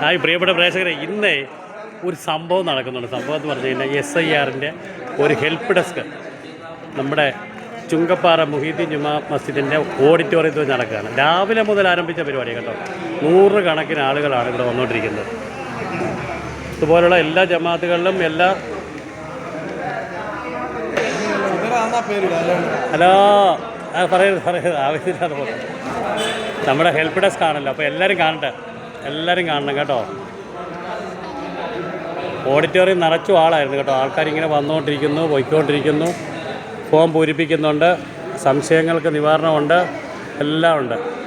Hi പ്രിയപ്പെട്ട പ്രേക്ഷകരെ ഇന്ന് ഒരു സംഭവം നടക്കുന്നുണ്ട്. സംഭവം എന്ന് പറഞ്ഞു കഴിഞ്ഞാൽ എസ് ഐ ആറിന്റെ ഒരു ഹെൽപ്പ് ഡെസ്ക്. നമ്മുടെ ചുങ്കപ്പാറ മുഹീദ്ദീൻ ജുമാ മസ്ജിദിന്റെ ഓഡിറ്റോറിയത്തിൽ നടക്കുകയാണ്. രാവിലെ മുതൽ ആരംഭിച്ച പരിപാടി കേട്ടോ. നൂറുകണക്കിന് ആളുകളാണ് ഇവിടെ വന്നുകൊണ്ടിരിക്കുന്നത്. ഇതുപോലുള്ള എല്ലാ ജമാഅത്തുകളിലും എല്ലാ ഹലോ പറയരുത് പറയരുത് ആവശ്യമില്ലാതെ പോലെ നമ്മുടെ ഹെൽപ്പ് ഡെസ്ക് ആണല്ലോ. അപ്പോൾ എല്ലാവരും കാണട്ടെ. എല്ലാവരും കാണണം കേട്ടോ. ഓഡിറ്റോറിയം നിറച്ചു ആളായിരുന്നു കേട്ടോ. ആൾക്കാരിങ്ങനെ വന്നുകൊണ്ടിരിക്കുന്നു പോയിക്കൊണ്ടിരിക്കുന്നു. ഫോം പൂരിപ്പിക്കുന്നുണ്ട്. സംശയങ്ങൾക്ക് നിവാരണമുണ്ട്. എല്ലാം ഉണ്ട്.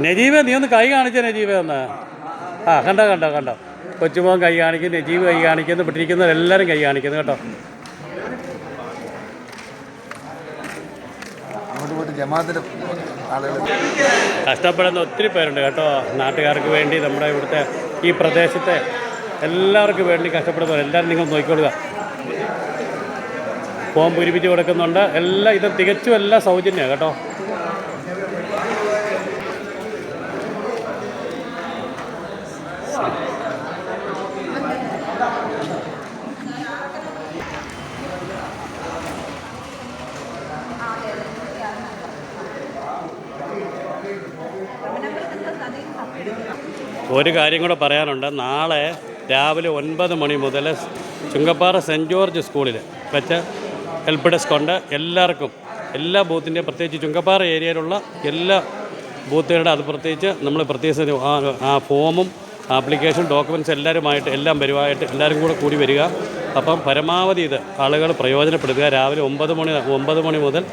നജീബ് നീ ഒന്ന് കൈ കാണിച്ച നജീബ് ഒന്ന്. ആ കണ്ടോ കണ്ടോ കണ്ടോ. കൊച്ചുമോൻ കൈ കാണിക്കുന്നു നജീബ് കൈ കാണിക്കുന്നു ഇട്ടിരിക്കുന്നവരെല്ലാവരും കൈ കാണിക്കുന്നു കേട്ടോ. ജമാഅത്തിന്റെ ആളുകൾ കഷ്ടപ്പെടുന്ന ഒത്തിരി പേരുണ്ട് കേട്ടോ. നാട്ടുകാർക്ക് വേണ്ടി നമ്മുടെ ഇവിടുത്തെ ഈ പ്രദേശത്തെ എല്ലാവർക്കും വേണ്ടി കഷ്ടപ്പെടുന്നവർ എല്ലാവരും നിങ്ങൾ നോക്കിക്കൊള്ളുക. ഫോം പൂരിപ്പിച്ച് കൊടുക്കുന്നുണ്ട്. എല്ലാം ഇത് തികച്ചും എല്ലാം സൗജന്യമാണ് കേട്ടോ. ഒരു കാര്യം കൂടെ പറയാനുണ്ട്. നാളെ രാവിലെ ഒൻപത് മണി മുതൽ ചുങ്കപ്പാറ സെന്റ് ജോർജ് സ്കൂളിൽ വെച്ച് ഹെൽപ്പ് ഡെസ്ക് ഉണ്ട്. എല്ലാവർക്കും എല്ലാ ബൂത്തിന്റെയും പ്രത്യേകിച്ച് ചുങ്കപ്പാറ ഏരിയയിലുള്ള എല്ലാ ബൂത്തുകളുടെ അത് പ്രത്യേകിച്ച് നമ്മൾ പ്രത്യേകിച്ച് ആ- ആ ഫോമും ആപ്ലിക്കേഷൻ ഡോക്യുമെന്റ്സ് എല്ലാവരുമായിട്ട് എല്ലാം വരുവായിട്ട് എല്ലാവരും കൂടെ കൂടി വരിക. അപ്പം പരമാവധി ഇത് ആളുകൾ പ്രയോജനപ്പെടുത്തുക. രാവിലെ ഒമ്പത് മണി ഒമ്പത് മണി മുതൽ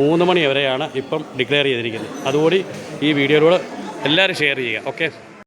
മൂന്ന് മണി വരെയാണ് ഇപ്പം ഡിക്ലെയർ ചെയ്തിരിക്കുന്നത്. അതുകൂടി ഈ വീഡിയോയിലൂടെ എല്ലാവരും ഷെയർ ചെയ്യുക ഓക്കെ